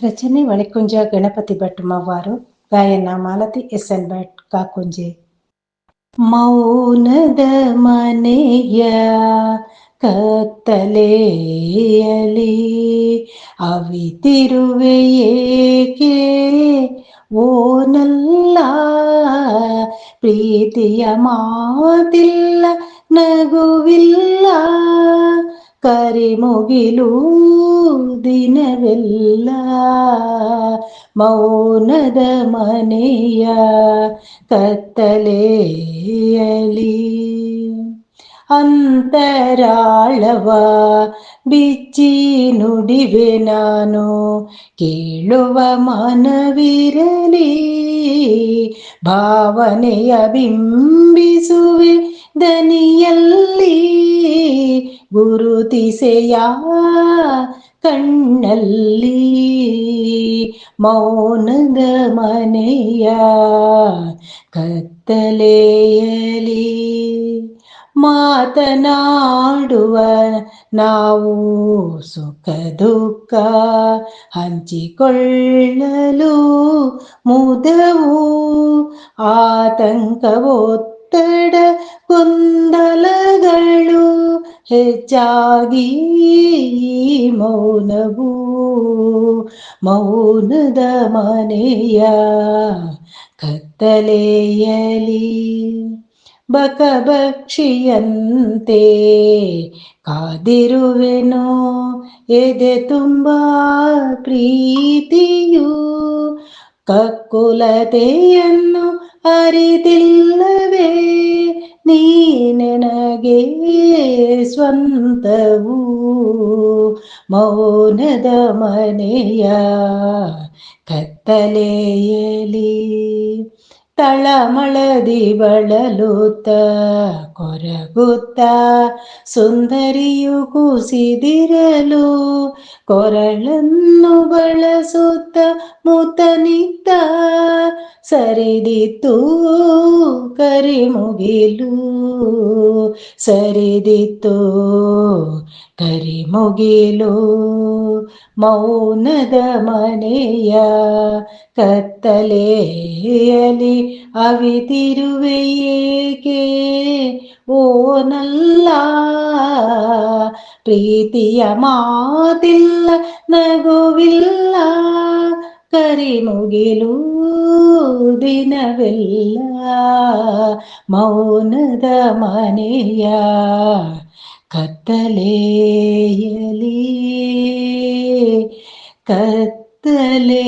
ರಚನೆ ಒಳಕುಂಜ ಗಣಪತಿ ಭಟ್ ಮವ್ವಾರು ಗಾಯನ Malathi S N Bhat Kakunje ಮೌನದ ಮನೆಯ ಕತ್ತಲೆಯಲಿ ಅವಿತಿರುವೆ ಏಕೆ ಓನಲ್ಲ ಪ್ರೀತಿಯ ಮಾತಿಲ್ಲ ನಗುವಿಲ್ಲ ಕರಿಮುಗಿಲು ದಿನವೆಲ್ಲ ಮೌನದ ಮನೆಯ ಕತ್ತಲೆಯಲಿ. ಅಂತರಾಳವ ಬಿಚ್ಚಿ ನುಡಿವೆ ನಾನು ಕೇಳುವ ಮನವಿರಲಿ. ಭಾವನೆಯ ಬಿಂಬಿಸುವೆ ದನಿಯಲ್ಲಿ ಗುರುತಿಸೆಯ ಕಣ್ಣಲ್ಲಿ ಮೌನದ ಮನೆಯ ಕತ್ತಲೆಯಲಿ ಮಾತನಾಡುವ ನಾವು ಸುಖ ದುಃಖ ಹಂಚಿಕೊಳ್ಳಲು ಮುದವು. ಆತಂಕ ಹೆಚ್ಚಾಗಿ ಮೌನವು ಮೌನದ ಮನೆಯ ಕತ್ತಲೆಯಲಿ ಬಕಬಕ್ಷಿಯಂತೆ ಕಾದಿರುವೆನೋ ಎದೆ ತುಂಬ ಪ್ರೀತಿಯು ಕಕ್ಕುಲತೆಯನ್ನು ಅರಿತಿಲ್ಲವೇ ನೀ ನನಗೆ ಸ್ವಂತವು ಮೌನದ ಮನೆಯ ಕತ್ತಲೆಯಲಿ ತಳಮಳದಿ ಬಳಲುತ್ತ ಕೊರಗುತ್ತ ಸುಂದರಿಯು ಕುಸಿದಿರಲು ಕೊರಳನ್ನು ಬಳಸುತ್ತ ಮುತನಿತ್ತ ಸರಿದಿತ್ತು ಕರಿಮುಗಿಲು. ಸರಿದಿತ್ತು. ಕರಿಮುಗಿಲು ಮೌನದ ಮನೆಯ ಕತ್ತಲೆಯಲಿ ಅವಿತಿರುವೆ ಏಕೆ? ನಲ್ಲ ಪ್ರೀತಿಯ ಮಾತಿಲ್ಲ ನಗುವಿಲ್ಲ. ಕರಿಮುಗಿಲು ದಿನವೆಲ್ಲ ಮೌನದ ಮನೆಯ ಕತ್ತಲೆಯಲಿ ಕತ್ತಲೆಯಲಿ